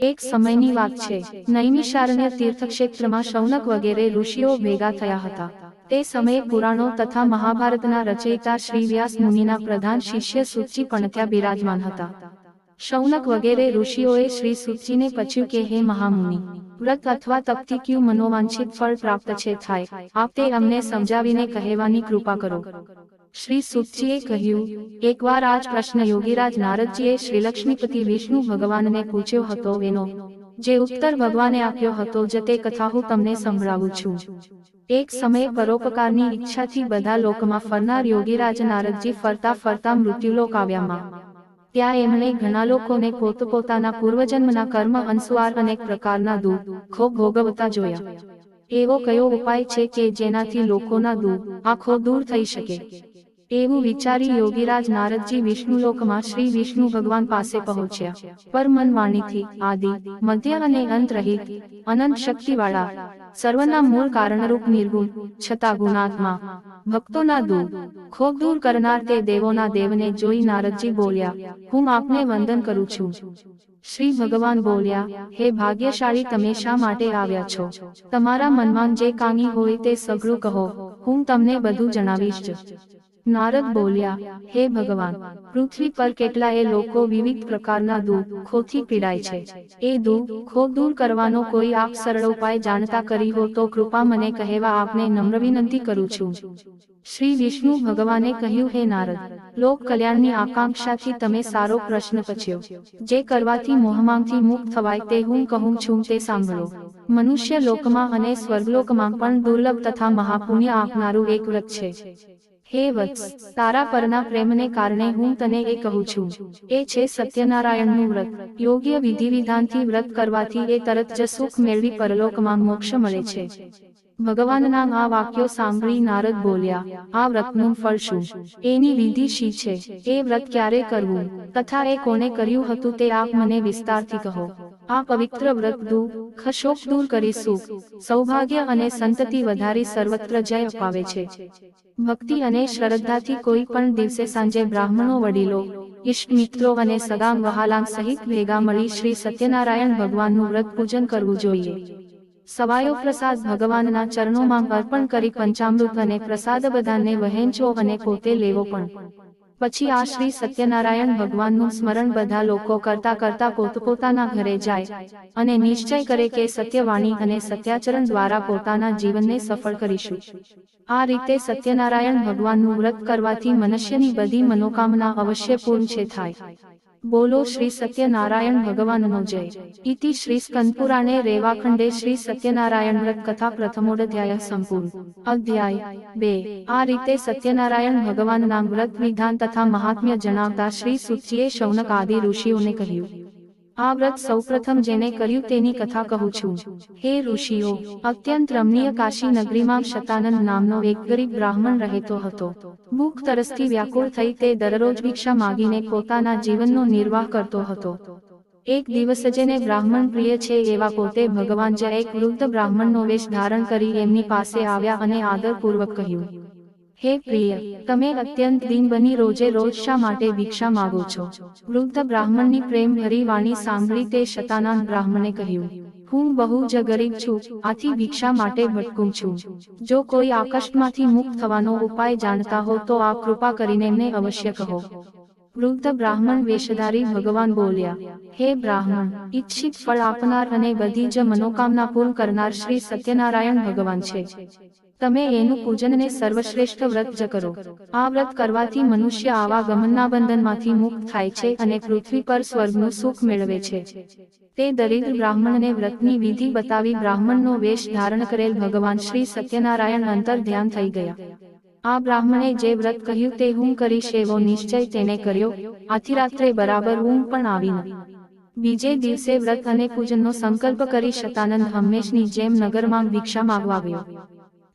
એક સમયની વાત છે. નૈમિષારણ્ય તીર્થક્ષેત્રમાં શૌનક વગેરે ઋષિઓ ભેગા થયા હતા. તે સમયે પુરાણો તથા મહાભારતના રચયિતા શ્રી વ્યાસ મુનિના પ્રધાન શિષ્ય સુચિ પણ ત્યાં બિરાજમાન હતા. શૌનક વગેરે ઋષિઓએ શ્રી સુચિને પૂછ્યું કે, હે મહામુનિ, વ્રત અથવા તપથી ક્યુ મનોવાંછિત ફળ પ્રાપ્ત છે? થાય. આપ તે અમને સમજાવીને કહેવાની કૃપા કરો. શ્રી સુતજીએ કહ્યું, એકવાર આ જ પ્રશ્ન યોગીરાજ નારદજીએ શ્રીલક્ષ્મીપતિ વિષ્ણુ ભગવાનને પૂછ્યો હતો એનો, જે ઉત્તર ભગવાને આપ્યો હતો જે તે કથા હું તમને સંભળાવું છું. એક સમયે પરોપકારની ઈચ્છાથી બધા લોકમાં ફરનાર યોગીરાજ નારદજી ફરતા ફરતા મૃત્યુલોક આવ્યામાં ત્યાં એમણે ઘણા લોકોને પોતપોતાના પૂર્વજન્મના કર્મ અનુસાર અનેક પ્રકારના દુઃખો ભોગવતા જોયા. એવો કયો ઉપાય છે કે જેનાથી લોકોના દુઃખ, આખો દૂર થઈ શકે? એવું વિચારી યોગીરાજ નારદજી વિષ્ણુલોકમાં શ્રી વિષ્ણુ ભગવાન પાસે પહોંચ્યા. પર મન વાણીથી આદિ મધ્ય અને અંત રહિત અનંત શક્તિવાળા. સર્વના મૂળ કારણરૂપ નિર્ગુણ છતાં ગુણાત્મા. ભક્તોના દુઃખ ખોગ દૂર કરનાર તે દેવોના દેવને જોઈ નારદજી બોલ્યા હું આપને વંદન કરું છું. શ્રી ભગવાન બોલ્યા હે ભાગ્યશાળી તમે શા માટે આવ્યા છો? તમારા મનમાં જે કાંગી હોય તે સઘળું કહો. હું તમને બધું જણાવીશ. નારદ બોલ્યા, હે ભગવાન, પૃથ્વી પર કેટલાય લોકો વિવિધ પ્રકારના દુઃખોથી પીડાય છે. એ દુઃખો દૂર કરવાનો કોઈ આપ સરળ ઉપાય જાણતા કરી હો તો કૃપા મને કહેવા આપને નમ્ર વિનંતી કરું છું. શ્રી વિષ્ણુ ભગવાને કહ્યું, હે નારદ, લોક કલ્યાણની આકાંક્ષાથી તમે સારો પ્રશ્ન પૂછ્યો. જે કરવાથી મોહમાંગથી મુક્ત થવાય તે હું કહું છું તે સાંભળો. મનુષ્ય લોકમાં અને સ્વર્ગલોકમાં પણ દુર્લભ તથા મહાપુણ્ય આપનારું એક વ્રત છે. હે વત્સ, તારા પરના પ્રેમને કારણે હું તને એ કહું છું. એ છે સત્યનારાયણનું વ્રત. યોગ્ય વિધિ વિધાનથી વ્રત કરવાથી એ તરત જ સુખ મેળવી પરલોકમાં મોક્ષ મળે છે. ભગવાનના આ વાક્યો સાંભળી નારદ બોલ્યા, આ વ્રતનું ફળ શું? એની વિધિ શી છે? એ વ્રત ક્યારે કરવું? તથા એ કોને કર્યું હતું તે આપ મને વિસ્તારથી કહો. આ પવિત્ર વ્રત દુઃખ શોક દૂર કરી સુખ, સૌભાગ્ય અને સંતતિ વધારી સર્વત્ર જય અપાવે છે. ભક્તિ અને શ્રદ્ધાથી કોઈ પણ દિવસે સાંજે બ્રાહ્મણો વડીલો ઇષ્ટ મિત્રો અને સગામ વહાલાંગ સહિત ભેગા મળી શ્રી સત્યનારાયણ ભગવાનનું વ્રત પૂજન કરવું જોઈએ. સવાયો પ્રસાદ ભગવાનના ચરણોમાં અર્પણ કરી પંચામૃત અને પ્રસાદ બધાને વહેંચો અને પોતે લેવો પણ. પછી આ શ્રી સત્યનારાયણ ભગવાનનું સ્મરણ બધા લોકો કરતા કરતા પોતપોતાના ઘરે જાય અને નિશ્ચય કરે કે સત્યવાણી અને સત્યાચરણ દ્વારા પોતાના જીવનને સફળ કરીશું. આ રીતે સત્યનારાયણ ભગવાનનું વ્રત કરવાથી મનુષ્યની બધી મનોકામના અવશ્ય પૂર્ણ છે થાય. બોલો શ્રી સત્યનારાયણ ભગવાનનો જય. ઇતિ શ્રી સ્કંદપુરાણે રેવાખંડે શ્રી સત્યનારાયણ વ્રત કથા પ્રથમોડધ્યાય સંપૂર્ણ. અધ્યાય બે. આ રીતે સત્યનારાયણ ભગવાનના વ્રત વિધાન તથા મહાત્મ્ય જણાવતા શ્રી સુચિએ શૌનક આદિ ઋષિઓને કહ્યું. આ વ્રત સૌપ્રથમ જેને કર્યું તેની કથા કહું છું. હે ઋષિઓ, અત્યંત રમણીય કાશી નગરીમાં શતાનંદ નામનો એક ગરીબ બ્રાહ્મણ રહેતો હતો. ભૂખ તરસથી વ્યાકુળ થઈ તે દરરોજ ભિક્ષા માગીને પોતાના જીવનનો નિર્વાહ કરતો હતો. એક દિવસ જેને બ્રાહ્મણ પ્રિય છે એવા પોતે ભગવાન જ એક વૃદ્ધ બ્રાહ્મણનો વેશ ધારણ કરી એમની પાસે આવ્યા અને આદરપૂર્વક કહ્યું હે પ્રિય, તમે અત્યંત દિન બની રોજે રોજ શા માટે ભિક્ષા માગો છો? વૃદ્ધ બ્રાહ્મણની પ્રેમ ભરી વાણી સાંભળી તે શતાનંદ બ્રાહ્મણે કહ્યું, હું બહુ જ ગરીબ છું, આથી ભિક્ષા માટે ભટકું છું. જો કોઈ આકસ્ટમાંથી મુક્ત થવાનો ઉપાય જાણતા હો તો આ કૃપા કરીને એમને અવશ્ય કહો. વૃદ્ધ બ્રાહ્મણ વેશધારી ભગવાન બોલ્યા, હે બ્રાહ્મણ, ઈચ્છિત ફળ આપનાર અને બધી જ મનોકામના પૂર્ણ કરનાર શ્રી સત્યનારાયણ ભગવાન છે. તમે એનું પૂજનને સર્વશ્રેષ્ઠ વ્રત જ કરો. આ વ્રત કરવાથી મનુષ્ય આવા ગમનના બંધનમાંથી મુક્ત થાય છે અને પૃથ્વી પર સ્વર્ગનું સુખ મેળવે છે. તે દરિદ્ર બ્રાહ્મણને વ્રતની વિધિ બતાવી બ્રાહ્મણનો વેશ ધારણ કરેલ ભગવાન શ્રી સત્યનારાયણ અંતર ધ્યાન થઈ ગયા. આ બ્રાહ્મણે જે વ્રત કહ્યું તે હું કરીશ એવો નિશ્ચય તેને કર્યો. આથી રાત્રે બરાબર ઊંઘ પણ આવી બીજે દિવસે વ્રત અને પૂજનનો સંકલ્પ કરી શતાનંદ હંમેશની જેમ નગરમાં ભિક્ષા માંગવા ગયો.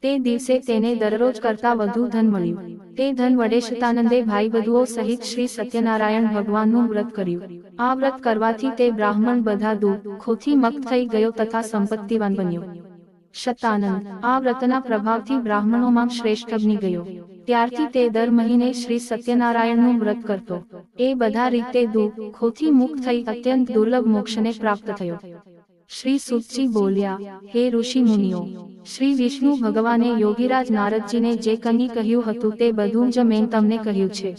તે દિવસે તેને દરરોજ કરતા વધુ ધન મળ્યું. તે ધન વડે શતાનંદે ભાઈ બધુઓ સહિત શ્રી સત્યનારાયણ ભગવાનનું વ્રત કર્યું. આ વ્રત કરવાથી તે બ્રાહ્મણ બધા દુઃખોથી મુક્ત થઈ ગયો તથા સંપત્તિવાન બન્યો. શતાનંદ આ વ્રતના પ્રભાવથી બ્રાહ્મણોમાં શ્રેષ્ઠ બની ગયો. ત્યારથી તે દર મહિને શ્રી સત્યનારાયણનું વ્રત કરતો. એ બધા રીતે દુઃખોથી મુક્ત થઈ અત્યંત દુર્લભ મોક્ષને પ્રાપ્ત થયો. શ્રી સુતજી બોલ્યા, હે ઋષિ મુનિઓ શ્રી વિષ્ણુ ભગવાને યોગીરાજ નારદજીને જે કંઈ કહ્યું હતું તે બધું જ મેં તમને કહ્યું છે.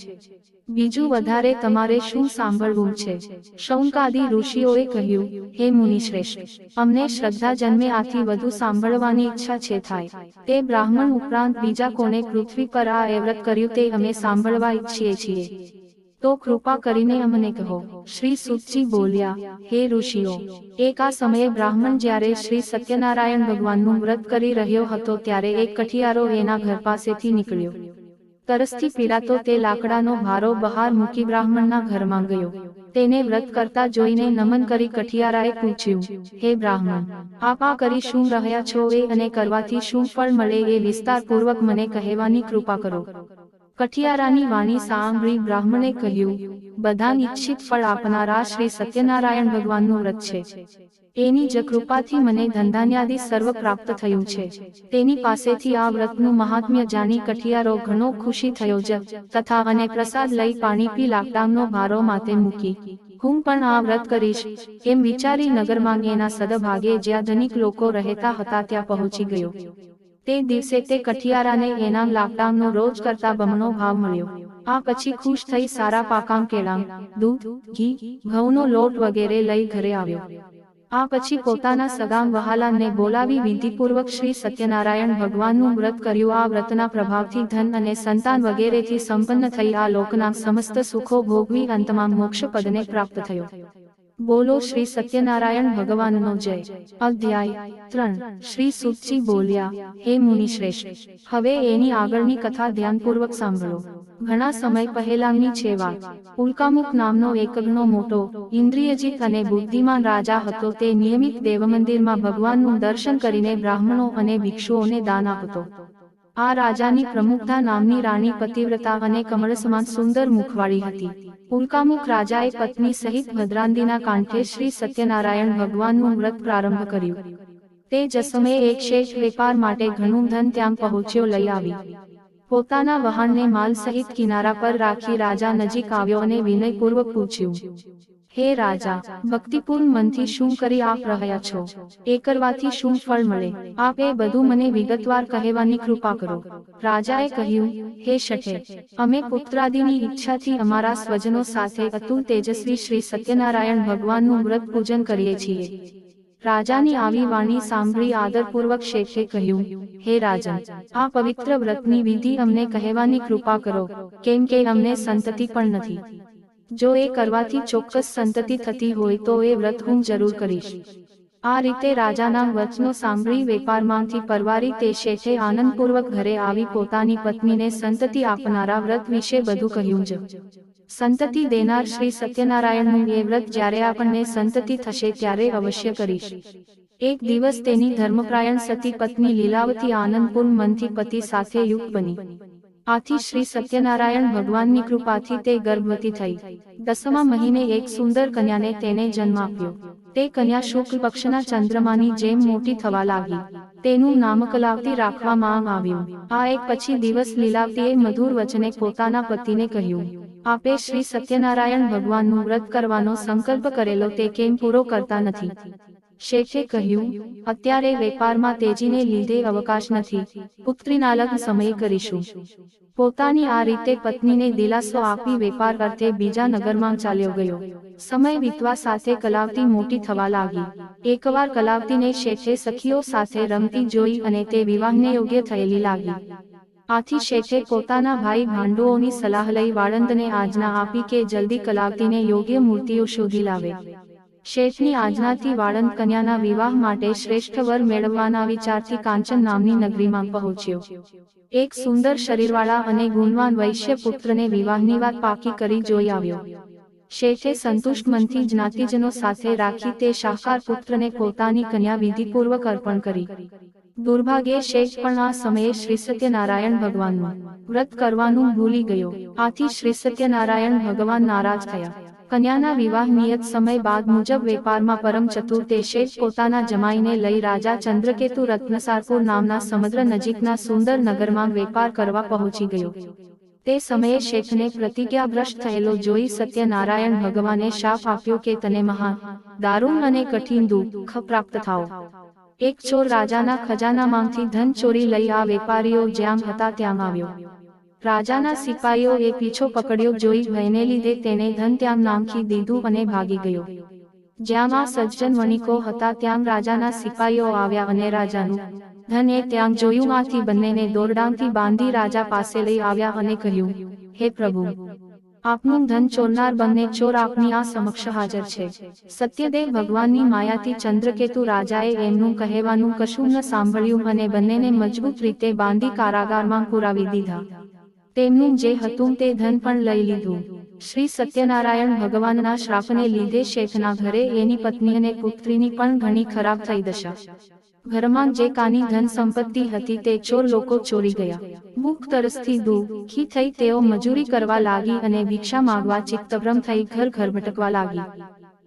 બીજું વધારે તમારે શું સાંભળવું છે? શૌનકાદી ઋષિઓએ કહ્યું, હે મુનિશ્રેષ્ઠ, અમને શ્રદ્ધા જન્મે આથી વધુ સાંભળવાની ઈચ્છા છે થાય. તે બ્રાહ્મણ ઉપરાંત બીજા કોને પૃથ્વી પર આ એવ્રત કર્યું તે અમે સાંભળવા ઈચ્છીએ છીએ. તો કૃપા કરીને અમને કહો. શ્રી સુતજી બોલ્યા, હે ઋષિઓ, એક આ સમયે બ્રાહ્મણ જ્યારે શ્રી સત્યનારાયણ ભગવાનનું વ્રત કરી રહ્યો હતો ત્યારે એક કઠિયારો એના ઘર પાસેથી નીકળ્યો. તરસથી પીડાતો તે લાકડાનો ભારો બહાર મૂકી બ્રાહ્મણના ઘરમાં ગયો. તેને વ્રત કરતા જોઈને નમન કરી કઠિયારાએ પૂછ્યું, હે બ્રાહ્મણ, આપ આ કરી શું રહ્યા છો? એ અને કરવાથી શું ફળ મળે? એ વિસ્તારપૂર્વક મને કહેવાની કૃપા કરો. કઠિયારાની વાણી સાંભળી બ્રાહ્મણે કહ્યું, બધા નિશ્ચિત ફળ આપનારા શ્રી સત્યનારાયણ ભગવાનનું વ્રત છે. એની જ કૃપાથી મને ધંધાન્યાદિ સર્વ પ્રાપ્ત થયું છે. તેની પાસેથી આ વ્રતનું મહાત્મ્ય જાણી કઠિયારો ઘણો ખુશી થયો જ, તથા અને પ્રસાદ લઈ પાણી પી લાકડાનો ભારો માથે મૂકી. હું પણ આ વ્રત કરીશ. એમ વિચારી નગરમાં એના સદભાગે જ્યાં ધનિક લોકો રહેતા હતા ત્યાં પહોંચી ગયો. તે દિવસે તે કઠિયારાને એના લાકડાનો રોજ કરતા બમણો ભાવ મળ્યો. આ પછી ખુશ થઈ સારા પાકામ કેળાં દૂધ, ઘી, ઘઉંનો લોટ વગેરે લઈ ઘરે આવ્યો. આ પછી પોતાના સગામ વહાલાને બોલાવી વિધિપૂર્વક શ્રી સત્યનારાયણ ભગવાનનું વ્રત કર્યું. આ વ્રતના પ્રભાવથી ધન અને સંતાન વગેરેથી સંપન્ન થઈ આ લોકના સમસ્ત સુખો ભોગવી અંતમાં મોક્ષ પદને પ્રાપ્ત થયો. બોલો શ્રી સત્યનારાયણ ભગવાનનો જય. અધ્યાય ત્રણ. શ્રી સુતજી બોલ્યા, હે મુનિશ્રેષ્ઠ, હવે એની આગળની કથા ધ્યાનપૂર્વક સાંભળો. ઘણા સમય પહેલાની છે વાત. ઉલ્કામુખ નામનો એકગનો મોટો, ઇન્દ્રિયજીત અને બુદ્ધિમાન રાજા હતો તે નિયમિત દેવમંદિરમાં ભગવાનનું દર્શન કરીને બ્રાહ્મણો અને ભિક્ષુઓને દાન આપતો. આ રાજાની પ્રમુખતા નામની રાણી પતિવ્રતા અને કમળ સમાન સુંદર મુખવાળી હતી. ઉલ્કામુખ રાજાએ પત્ની સહિત ભદ્રાંદીના કાંઠે શ્રી સત્યનારાયણ ભગવાનનું વ્રત પ્રારંભ કર્યું. તે જ સમયે એક શેઠ વેપાર માટે ઘણું ધન ત્યાં પહોંચ્યો લઈ આવી. પોતાના વહાણને માલ સહિત કિનારા પર રાખી રાજા નજીક આવ્યો અને વિનયપૂર્વક પૂછ્યું હે રાજા, ભક્તિપૂર્ણ મનથી શું કરી આપ રહ્યા છો? એ કરવાથી શું ફળ મળે? આપ એ બધું મને વિગતવાર કહેવાની કૃપા કરો. રાજાએ કહ્યું, હે શઠે, અમે પુત્રાદિની ઈચ્છાથી અમારા સ્વજનો સાથે અતુલ તેજસ્વી શ્રી સત્યનારાયણ ભગવાનનું વ્રત પૂજન કરીએ છીએ. રાજાની આવી વાણી સાંભળી આદરપૂર્વક શેઠે કહ્યું, હે રાજા, આ પવિત્ર વ્રતની વિધિ અમને કહેવાની કૃપા કરો, કેમ કે અમને સંતતિ પણ નથી. જો એ કરવાથી ચોક્કસ સંતતિ થતી હોય તો એ વ્રત હું જરૂર કરીશ. આ રીતે રાજાના વચનો સાંભળી વેપારમાંથી પરવારી તે શેઠે આનંદપૂર્વક ઘરે આવી પોતાની પત્નીને સંતતિ આપનારા વ્રત વિશે બધું કહ્યું જ. સંતતિ દેનાર શ્રી સત્યનારાયણનું એ વ્રત જ્યારે આપણને સંતતિ થશે ત્યારે અવશ્ય કરીશ. એક દિવસ તેની ધર્મપ્રાયણ સતી પત્ની લીલાવતી આનંદપૂર્ણ મનથી પતિ સાથે યુક્ત બની. આથી શ્રી સત્યનારાયણ ભગવાનની કૃપાથી તે ગર્ભવતી થઈ. દસમા મહિને એક સુંદર કન્યાને તેને જન્મ આપ્યો. તે કન્યા શુક્લ પક્ષના ચંદ્રમાની જેમ મોટી થવા લાગી. તેનું નામ કલાવતી રાખવામાં આવ્યું. આ એક પછી દિવસ લીલાવતીએ મધુર વચને પોતાના પતિને કહ્યું આપે શ્રી સત્યનારાયણ ભગવાનનું વ્રત કરવાનો સંકલ્પ કરેલો તે કેમ પૂરો કરતા નથી. શેઠે કહ્યું, અત્યારે વેપારમાં તેજીને લીધે અવકાશ નથી. પુત્રીના લગ્ન સમયે કરીશું. પોતાની આ રીતે પત્નીને દિલાસો આપી વેપાર અર્થે બીજા નગરમાં ચાલ્યો ગયો. સમય વીતવા સાથે કલાવતી મોટી થવા લાગી. એકવાર કલાવતીને શેઠે સખીઓ સાથે રમતી જોઈ અને તે વિવાહને યોગ્ય થયેલી લાગી. આથી શેઠે પોતાના ભાઈ ભાંડુઓની સલાહ લઈ વાળંદને આજના આપી કે જલ્દી કલાવતીને યોગ્ય મૂર્તિઓ શોધી લાવે. શેઠની આજનાથી વાળંદ કન્યાના વિવાહ માટે શ્રેષ્ઠ વર મેળવવાના વિચારથી કાંચન નામની નગરીમાં પહોંચ્યો. એક સુંદર શરીરવાળા અને ગુણવાન વૈશ્ય પુત્રને વિવાહની વાત પાકી કરી જોઈ આવ્યો. શેઠે સંતુષ્ટ મનથી જ્ઞાતિજનો સાથે રાખી તે શાહકાર પુત્રને પોતાની કન્યા વિધિપૂર્વક અર્પણ કરી. દુર્ભાગ્યે શેઠ પણ આ સમયે શ્રી સત્યનારાયણ ભગવાનનું વ્રત કરવાનું ભૂલી ગયો. આથી શ્રી સત્યનારાયણ ભગવાન નારાજ થયા. કન્યાના વિવાહ નિયત સમય બાદ મુજબ વેપારમાં પરમ ચતુર તે શેઠ પોતાના જમાઈને લઈ રાજા ચંદ્રકેતુ રત્નસારપુર નામના સમુદ્ર નજીકના સુંદર નગરમાં વેપાર કરવા પહોંચી ગયો. તે સમયે શેઠને પ્રતિજ્ઞાભ્રષ્ટ થયેલો જોઈ સત્યનારાયણ ભગવાને શાપ આપ્યો કે તને મહાન, દારૂણ અને કઠિન દુઃખ પ્રાપ્ત થાઓ. એક ચોર રાજાના ખજાનામાંથી ધન ચોરી લઈ આ વેપારીઓ જ્યાં હતા ત્યાં આવ્યો. રાજાના સિપાહીઓએ પીછો પકડ્યો જોઈ ભયને લીધે તેને ધન ત્યાં નામખી દીધું અને ભાગી ગયો. જ્યાં આ સજ્જન વણિકો હતા ત્યાં રાજાના સિપાહીઓ આવ્યા અને રાજાનું ધન એ ત્યાં જોયું માંથી બંનેને દોરડાંથી બાંધી રાજા પાસે લઈ આવ્યા અને કહ્યું હે પ્રભુ આપનું ધન ચોરનાર બંને ચોર આપની આ સમક્ષ હાજર છે. સત્યદેવ ભગવાનની માયાથી ચંદ્રકેતુ રાજાએ એમનું કહેવાનું કશું ન સાંભળ્યું અને બંનેને મજબૂત રીતે બાંધી કારાગારમાં પુરાવી દીધા તેમનું જે હતું તે ધન પણ લઈ લીધું. શ્રી સત્યનારાયણ ભગવાનના શ્રાપને લીધે શેઠના ઘરે એની પત્ની અને પુત્રીની પણ ઘણી ખરાબ થઈ દશા. ઘરમાં જે કાની ધન સંપત્તિ હતી તે ચોર લોકો ચોરી ગયા. ભૂખ, તરસથી દુઃખી થઈ તેઓ મજૂરી કરવા લાગી અને ભિક્ષા માંગવા ચિત્તભ્રમ થઈ ઘર ઘર ભટકવા લાગી.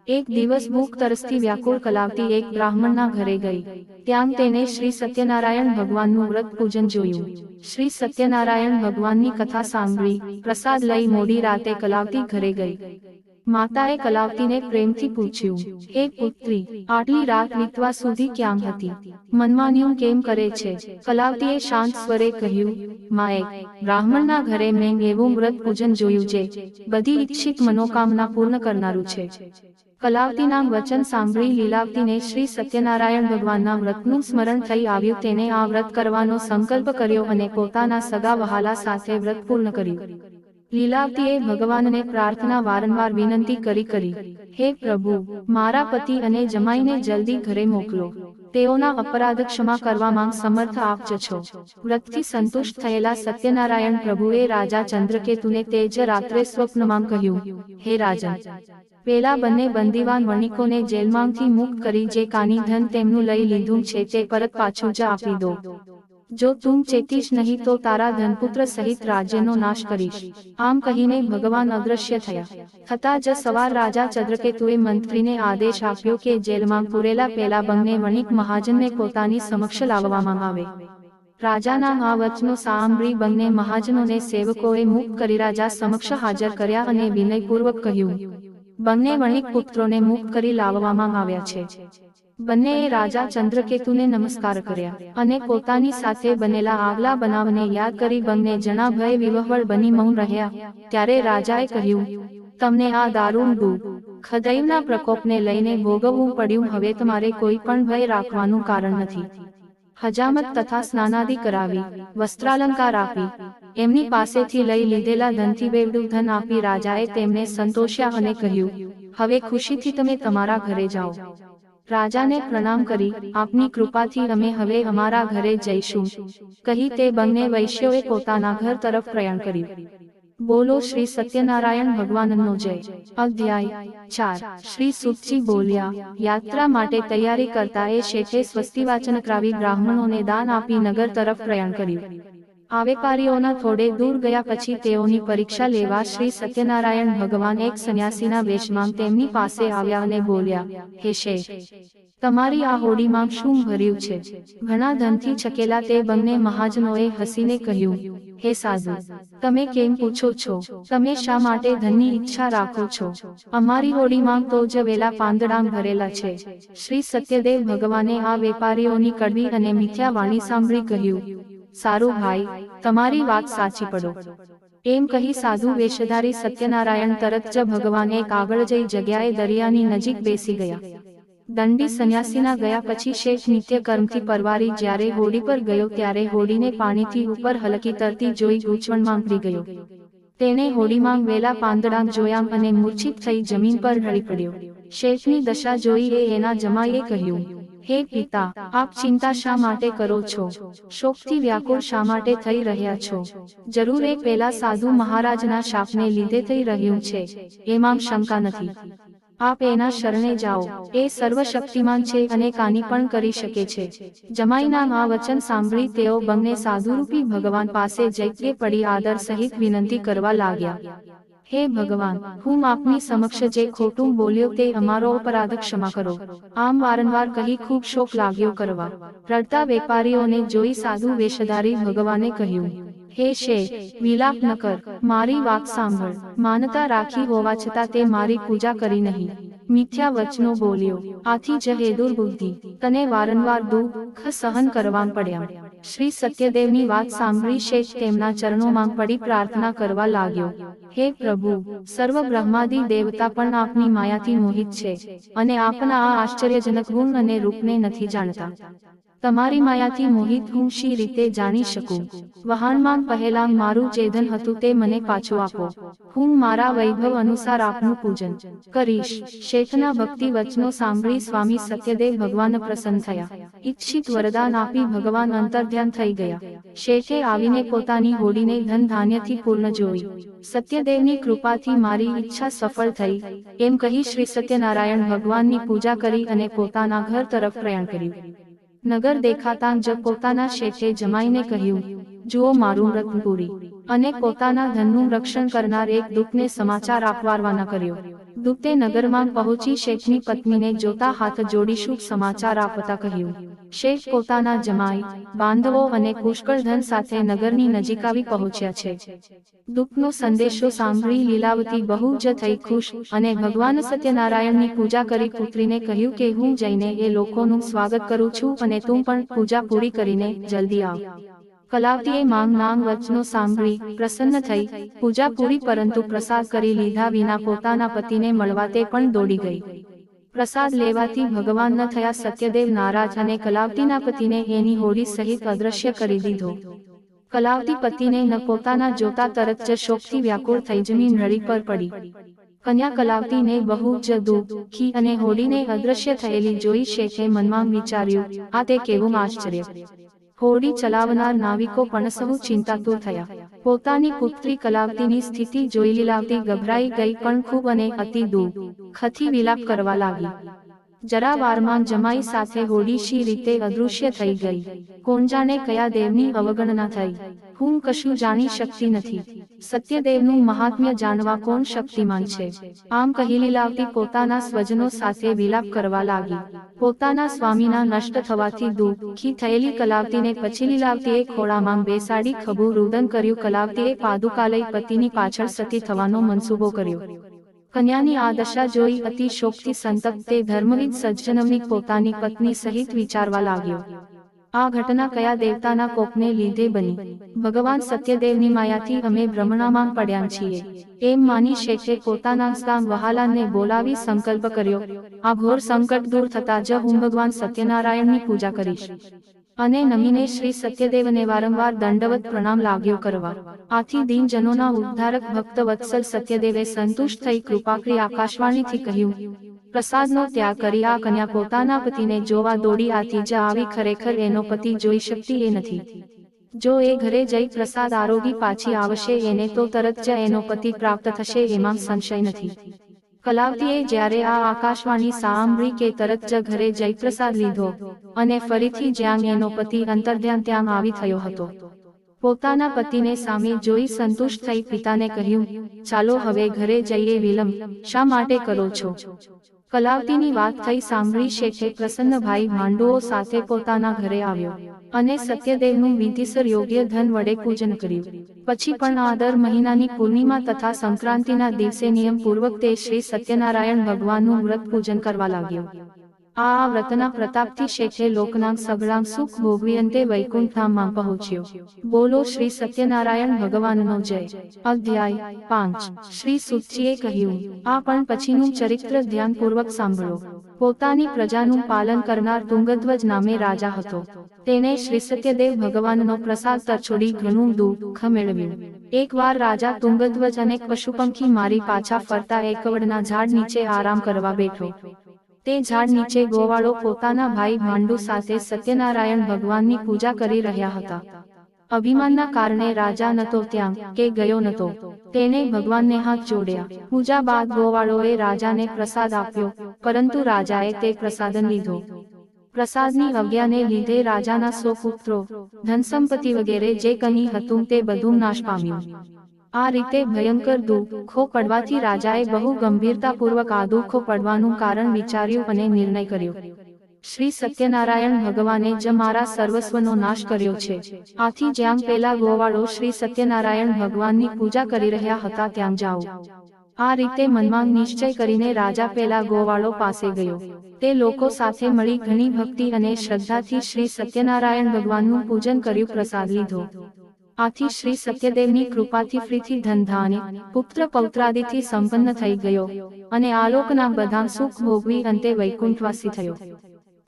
એક દિવસ ભૂખ, તરસથી વ્યાકુળ કલાવતી એક બ્રાહ્મણના ઘરે ગઈ. ત્યાં તેને શ્રી સત્યનારાયણ ભગવાનનું વ્રત પૂજન જોયું. શ્રી સત્યનારાયણ ભગવાનની કથા સાંભળી, પ્રસાદ લઈ મોડી રાતે કલાવતી ઘરે ગઈ. માતાએ કલાવતીને પ્રેમથી પૂછ્યું, હે પુત્રી, આટલી રાત વીતવા સુધી ક્યાં હતી? મનમાન્યું કેમ કરે છે? કલાવતીએ શાંત સ્વરે કહ્યું, માએ, બ્રાહ્મણના ઘરે મેં એવું વ્રત પૂજન જોયું છે. બધી ઈચ્છિત મનોકામના પૂર્ણ કરનારું છે. કલાવતીના વચન સાંભળી લીલાવતીને શ્રી સત્યનારાયણ ભગવાનના વ્રતનું સ્મરણ થઈ આવ્યું તેને આ વ્રત કરવાનો સંકલ્પ કર્યો અને પોતાના સગા વહાલા સાથે વ્રત પૂર્ણ કર્યું. લીલાવતીએ ભગવાનને પ્રાર્થના વારંવાર વિનંતી કરી કરી, હે પ્રભુ, મારા પતિ અને જમાઈને જલ્દી ઘરે મોકલો. તેઓના અપરાધ ક્ષમા કરવામાં સમર્થ આપજો છો. વ્રતથી સંતુષ્ટ થયેલા સત્યનારાયણ પ્રભુએ રાજા ચંદ્રકેતુને તેજ રાત્રે સ્વપ્નમાં કહ્યું, હે રાજન પેલા બંને બંદીવાન વણિકોને જેલમાંથી મુક્ત કરી જે કાની ધન તેમનું લઈ લીધું છે તે પરત પાછું જ આપી દો. જો તું ચેતીશ નહીં તો તારા ધનપુત્ર સહિત રાજ્યનો નાશ કરીશ. આમ કહીને ભગવાન અદ્રશ્ય થયા. થતા જ સવાર રાજા ચંદ્રકેતુએ મંત્રીને આદેશ આપ્યો કે જેલમાં પૂરેલા પેલા બંને વણિક મહાજનને પોતાની સમક્ષ લાવવામાં આવે. રાજાના આ વચનો સાંભળી બંને મહાજનોને સેવકોએ મુક્ત કરી રાજા સમક્ષ હાજર કર્યા અને વિનયપૂર્વક કહ્યું બંને વણિક પુત્રોને મુક્ત કરી લાવવામાં આવ્યા છે. બંનેએ રાજા ચંદ્રકેતુને નમસ્કાર કર્યા અને પોતાની સાથે બનેલા આગલા બનાવને યાદ કરી બંને જણા ભય વિવહવળ બની મૌન રહ્યા. ત્યારે રાજાએ કહ્યું, તમને આ દારૂણ દૂધ, ખદૈવના પ્રકોપને લઈને ભોગવવું પડ્યું. હવે તમારે કોઈ પણ ભય રાખવાનું કારણ નથી. હજામત તથા સ્નાનાદિ કરાવી, વસ્ત્રાલંકાર આપી એમની પાસેથી લઈ લીધેલા ધનથી બેવડું ધન આપી રાજાએ તેમને સંતોષ્યા અને કહ્યું, હવે ખુશીથી તમે તમારા ઘરે જાઓ. રાજાને પ્રણામ કરી, આપની કૃપાથી અમે હવે અમારા ઘરે જઈશું. કહી તે બંને વૈશ્યોએ પોતાના ઘર તરફ પ્રયાણ કર્યું. બોલો શ્રી સત્યનારાયણ ભગવાનનો જય. અધ્યાય ચાર. શ્રી સુતજી બોલ્યા, યાત્રા માટે તૈયારી કરતા એ શેઠે સ્વસ્તિ વાચન કરાવી બ્રાહ્મણોને દાન આપી નગર તરફ પ્રયાણ કર્યું. આ થોડે દૂર ગયા પછી તેઓની પરીક્ષા લેવા શ્રી સત્યનારાયણ ભગવાન એક સંન્યાસીના વેશમાં તેમની પાસે આવ્યા અને બોલ્યા, હે શેઠ, તમારી આ હોડીમાં શું ભર્યું છે? ઘણા ધનથી છકેલા તે બંને મહાજનોએ હસીને કહ્યું, હે સાધુ, તમે કેમ પૂછો છો? તમે શા માટે ધનની ઈચ્છા રાખો છો? અમારી હોડીમાં તો જ વેલા પાંદડાં ભરેલા છે. શ્રી સત્યદેવ ભગવાને આ વેપારીઓની કડવી અને મિથ્યા વાણી સાંભળી કહ્યું સારું ભાઈ, તમારી વાત સાચી પડો. એમ કહી સાધુ વેશધારી સત્યનારાયણ તરત જ ભગવાન એક આગળ જઈ જગ્યાએ દરિયાની નજીક બેસી ગયા. દંડી સંન્યાસીના ગયા પછી શેઠ નિત્ય કર્મથી પરવારી જ્યારે હોડી પર ગયો ત્યારે હોડીને પાણીથી ઉપર હલકી તરતી જોઈ ગૂંચવણમાં ઉતરી ગયો. તેણે હોડીમાં વેલા પાંદડા જોયા અને મૂર્છિત થઈ જમીન પર ઢળી પડ્યો. શેઠની દશા જોઈ એ એના જમાઈએ કહ્યું હે પિતા, આપ ચિંતા શા માટે કરો છો? શોકથી વ્યાકુળ શા માટે થઈ રહ્યા છો? જરૂર એ પેલા સાધુ મહારાજના શાપને લીધે થઈ રહ્યું છે. એમાં શંકા નથી. આપ એના શરણે જાઓ. એ સર્વશક્તિમાન છે અને કાની પણ કરી શકે છે. જમાઈના આ વચન સાંભળી તેઓ બંને સાધુરૂપી ભગવાન પાસે જૈત્ય પડી આદર સહિત વિનંતી કરવા લાગ્યા. હે ભગવાન, હું આપની સમક્ષ જે ખોટું બોલ્યો તે અમારો અપરાધ ક્ષમા કરો. આમ વારંવાર કહી ખૂબ શોક લાગ્યો કરવા. રડતા વેપારીઓને જોઈ સાધુ વેશધારી ભગવાને કહ્યું, હે શે વિલાપ ન કર. મારી વાત સાંભળ. માનતા રાખી હોવા છતાં તે મારી પૂજા કરી નહીં. મિથ્યા વચનો બોલ્યો આથી જહે દુર્બુદ્ધિ તને વારંવાર દુઃખ સહન કરવા પડ્યા શ્રી સત્યદેવની વાત સાંભળી શેષ તેમના ચરણોમાં પડી પ્રાર્થના કરવા લાગ્યો હે પ્રભુ સર્વ બ્રહ્માદિ દેવતા પણ આપની માયાથી મોહિત છે અને આપના આ આશ્ચર્યજનક ગુણ અને રૂપને નથી જાણતા તમારી માયાથી મોહિત હું શી રીતે જાણી શકું? વહાણમાં પહેલા મારું ચેદન હતું તે મને પાછું આપો. હું મારા વૈભવ અનુસાર આપનું પૂજન કરીશ. શેઠના ભક્તિ વચનો સાંભળી સ્વામી સત્યદેવ ભગવાન પ્રસન્ન થયા. ઈચ્છિત વરદાન આપી ભગવાન અંતર્ધ્યાન થઈ ગયા. શેઠે આવીને પોતાની હોડીને ધન ધાન્યથી પૂર્ણ જોઈ. સત્યદેવની કૃપાથી મારી ઈચ્છા સફળ થઈ. એમ કહી શ્રી સત્યનારાયણ ભગવાનની પૂજા કરી અને પોતાના ઘર તરફ પ્રયાણ કર્યું નગર દેખાતા જ પોતાના શેઠે જમાઈને કહ્યું, જુઓ મારું રત્નપુરી અને પોતાના ધનનું રક્ષણ કરનાર એક દૂતને સમાચાર આપવાના કર્યો દૂતે નગરમાં પહોંચી શેઠની પત્નીને જોતા હાથ જોડી શુભ સમાચાર આપતા કહ્યું શેઠ પોતાના જમાઈ, બાંધવો અને પુષ્કળ ધન સાથે નગરની નજીક આવી પહોંચ્યા છે. દુઃખનો સંદેશો સાંભળી લીલાવતી બહુ જ થઈ ખુશ અને ભગવાન સત્યનારાયણની પૂજા કરી પુત્રીને કહ્યું કે હું જઈને એ લોકોનું સ્વાગત કરું છું અને તું પણ પૂજા પૂરી કરીને જલ્દી આવ. કલાવતીએ માંગ માંગ વચનો સાંભળી પ્રસન્ન થઈ. પૂજા પૂરી પરંતુ પ્રસાદ કરી લીધા વિના પોતાના પતિને મળવા તે પણ દોડી ગઈ. પ્રસાદ લેવાથી ભગવાન ન થયા સત્યદેવ નારાજ અને કલાવતીના પતિને એની હોડી સહિત અદ્રશ્ય કરી દીધો. કલાવતી પતિને ન પોતાના જોતા તરત જ શોકથી વ્યાકુળ થઈ જમીન નળી પર પડી. કન્યા કલાવતીને બહુ જ દુઃખી અને હોડીને અદ્રશ્ય થયેલી જોઈ શેખે મનમાં વિચાર્યું, આ તે કેવું આશ્ચર્ય. હોડી ચલાવનાર નાવિકો પણ સહુ ચિંતાતુર થયા. પોતાની પુત્રી કલાવતીની સ્થિતિ જોઈ લીલાવતી ગભરાઈ ગઈ પણ ખૂબ અને અતિ દુઃખથી વિલાપ કરવા લાગી. જરા વારમાં જમાઈ સાથે હોડીશી રીતે અદૃશ્ય થઈ ગઈ? કોણ જાણે કયા દેવની અવગણના થઈ? હું કશું જાણી શકતી નથી. સત્યદેવનું મહાત્મ્ય જાણવા કોણ શક્તિમાન છે? આમ કહી લીલાવતી પોતાના સ્વજનો સાથે વિલાપ કરવા લાગી. પોતાના સ્વામીના નષ્ટ થવાથી દુઃખી થયેલી કલાવતીને પછી લીલાવતીએ ખોળામાં બેસાડી ખભું રુદન કર્યું. કલાવતીએ પાદુકાલય પતિની પાછળ સતી થવાનો મનસૂબો કર્યો. કન્યાની આ દશા જોઈ અતિ શોકથી સંતપ્ત તે ધર્મવિદ સજ્જનવની પોતાની પત્ની સહિત વિચારવા લાગ્યો. આ ઘટના કયા દેવતાના કોપને લીધે બની? ભગવાન સત્યદેવની માયાથી અમે ભ્રમણામાં પડ્યા છીએ. એમ માની શેઠે પોતાના સ્થાન વહાલાને બોલાવી સંકલ્પ કર્યો. આ ઘોર સંકટ દૂર થતા જ હું ભગવાન સત્યનારાયણની પૂજા કરીશ. અને નમીને શ્રી સત્યદેવને વારંવાર દંડવત પ્રણામ લાગ્યો કરવા. આથી દીનજનોના ઉદ્ધારક ભક્ત વત્સલ સત્યદેવે સંતુષ્ટ થઈ કૃપાકરી આકાશવાણીથી કહ્યું, પ્રસાદનો ત્યાગ કરી આ કન્યા પોતાના પતિને જોવા દોડી આથી જ આવી ખરેખર એનો પતિ જોઈ શકતી એ નથી. જો એ ઘરે જઈ પ્રસાદ આરોગી પાછી આવશે, એને તો તરત જ એનો પતિ પ્રાપ્ત થશે એમાં સંશય નથી. કલાવતીએ જ્યારે આ આકાશવાણી સાંભળી કે તરત જ ઘરે જયપ્રસાદ લીધો અને ફરીથી જ્યાં એનો પતિ અંતર્ધ્યાન ત્યાં આવી થયો હતો. પોતાના પતિને સામે જોઈ સંતુષ્ટ થઈ પિતાને કહ્યું, ચાલો હવે ઘરે જઈએ વિલંબ, શા માટે કરો છો? કલાવતીની વાત થઈ સાંભળી શેઠે પ્રસન્નભાઈ ભાઈ ભાંડુઓ સાથે પોતાના ઘરે આવ્યો અને સત્યદેવનું વિધિસર યોગ્ય ધન વડે પૂજન કર્યું. પછી પણ આ દર મહિનાની પૂર્ણિમા તથા સંક્રાંતિના દિવસે નિયમ પૂર્વક તે શ્રી સત્યનારાયણ ભગવાનનું વ્રત પૂજન કરવા લાગ્યો. આ વ્રતના પ્રતાપથી શેઠે લોકનાંગ સગળાંગ સુખ ભોગવી અંતે વૈકુંઠધામમાં પહોંચ્યો. બોલો શ્રી સત્યનારાયણ ભગવાનનો જય. અધ્યાય પાંચ. શ્રી સુચીએ કહ્યું, આ પણ પછીનું ચરિત્ર ધ્યાનપૂર્વક સાંભળો. પોતાની પ્રજાનું પાલન કરનાર તુંગધ્વજ નામે રાજા હતો. તેને શ્રી સત્યદેવ ભગવાનનો પ્રસાદ તરછોડી ઘણું દુઃખ મેળવ્યું એકવાર રાજા તુંગધ્વજ અનેક પશુપંખી મારી પાછા ફરતા એકવડના ઝાડ નીચે આરામ કરવા બેઠો. તે ઝાડ નીચે ગોવાળો પોતાના ભાઈ ભાંડુ સાથે સત્યનારાયણ ભગવાનની પૂજા કરી રહ્યા હતા. અભિમાનના કારણે રાજા નતો ત્યાં કે ગયો નતો. તેને ભગવાનને હાથ જોડ્યા. પૂજા બાદ ગોવાળોએ રાજાને પ્રસાદ આપ્યો, પરંતુ રાજાએ તે પ્રસાદન લીધો. પ્રસાદની અજ્ઞાને લીધે રાજાના સો પુત્રો ધન સંપત્તિ વગેરે જે કહી હતું તે બધું નાશ પામ્યું. આ રીતે ભયંકર દુઃખો પડવાથી રાજાએ બહુ ગંભીરતાપૂર્વક આ દુઃખો પડવાનું કારણ વિચાર્યું અને નિર્ણય કર્યો. શ્રી સત્યનારાયણ ભગવાને જ મારા સર્વસ્વનો નાશ કર્યો છે. આથી જ્યાં પેલા ગોવાળો શ્રી સત્યનારાયણ ભગવાનની પૂજા કરી રહ્યા હતા ત્યાં જાઓ. આ રીતે મનમાં નિશ્ચય કરીને રાજા પેલા ગોવાળો પાસે ગયો. તે લોકો સાથે મળી ઘણી ભક્તિ અને શ્રદ્ધાથી શ્રી સત્યનારાયણ ભગવાનનું પૂજન કર્યું પ્રસાદ લીધો. આથી શ્રી સત્યદેવની કૃપાથી ફ્રીથી ધનધાને, પુત્ર પૌત્રાદિથી સંપન્ન થઈ ગયો અને આલોકના બધા સુખ ભોગવી અંતે વૈકુંઠવાસી થયો.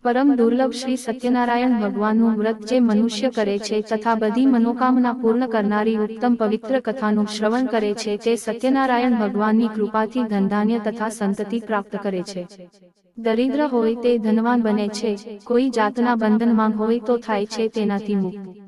પરમ દુર્લભ શ્રી સત્યનારાયણ ભગવાનનું વ્રત જે મનુષ્ય કરે છે તથા બધી મનોકામના પૂર્ણ કરનારી ઉત્તમ પવિત્ર કથાનું શ્રવણ કરે છે તે સત્યનારાયણ ભગવાનની કૃપાથી ધનધાન્ય તથા સંતતિ પ્રાપ્ત કરે છે. દરિદ્ર હોય તે ધનવાન બને છે, કોઈ જાતના બંધનમાં હોય તો થાય છે તેનાથી મુક્ત.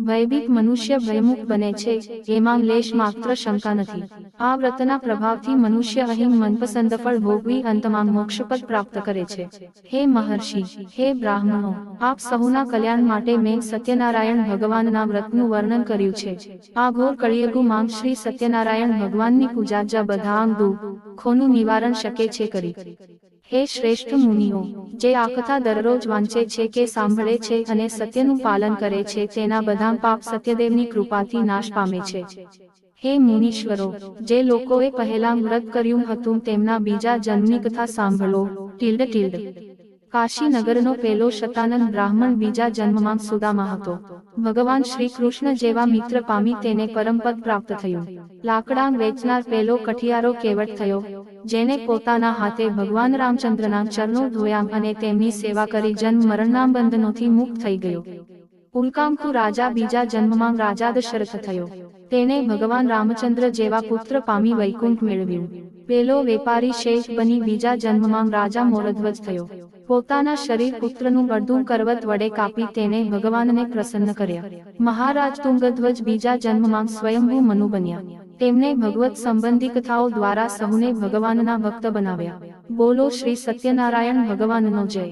ભયભીત મનુષ્ય ભયમુખ બને છે એમાં લેશ માત્ર શંકા નથી. આ વ્રતના પ્રભાવથી મનુષ્ય અહીં મનપસંદ ફળ ભોગવી અંતમાં મોક્ષપદ પ્રાપ્ત કરે છે. હે મહર્ષિ હે બ્રાહ્મણો આપ સહુના કલ્યાણ માટે મેં સત્યનારાયણ ભગવાનના વ્રતનું વર્ણન કર્યું છે. આ ઘોર કળિયુગમાં શ્રી સત્યનારાયણ ભગવાનની પૂજા જ બધા દુઃખ ખોનું નિવારણ શકે છે કરી. હે શ્રેષ્ઠ મુનિઓ, જે આ કથા દરરોજ વાંચે છે કે સાંભળે છે અને સત્યનું પાલન કરે છે, તેના બધા પાપ સત્યદેવની કૃપાથી નાશ પામે છે. હે મુનીશ્વરો, જે લોકોએ પહેલા વ્રત કર્યું હતું, તેમના બીજા જન્મની કથા સાંભળો. Tilde tilde. કાશીનગરનો પેલો શતાનંદ બ્રાહ્મણ બીજા જન્મમાં સુદામા હતો. ભગવાન શ્રી કૃષ્ણ જેવા મિત્ર પામી તેને પરમપદ પ્રાપ્ત થયું. લાકડા વેચનાર પેલો કઠિયારો કેવટ થયો. જેને પોતાના હાથે ભગવાન રામચંદ્રના ચરણો ધોયા અને તેમની સેવા કરી જન્મ મરણના બંધનોથી મુક્ત થઈ ગયો. ઉલ્કાંકુ રાજા બીજા જન્મમાં રાજા દશરથ થયો. તેને ભગવાન રામચંદ્ર જેવા પુત્ર પામી વૈકુંઠ મેળવ્યું. પેલો વેપારી શેષ બની બીજા જન્મમાં રાજા મોરધ્વજ થયો. પોતાના શરીર પુત્રનું અડધું કરવત વડે કાપી તેને ભગવાનને પ્રસન્ન કર્યા. મહારાજ તુંગધ્વજ બીજા જન્મમાં સ્વયંભૂ મનુ બન્યા. તેમને ભગવત સંબંધી કથાઓ દ્વારા સહુને ભગવાનના ભક્ત બનાવ્યા. બોલો શ્રી સત્યનારાયણ ભગવાનનો જય.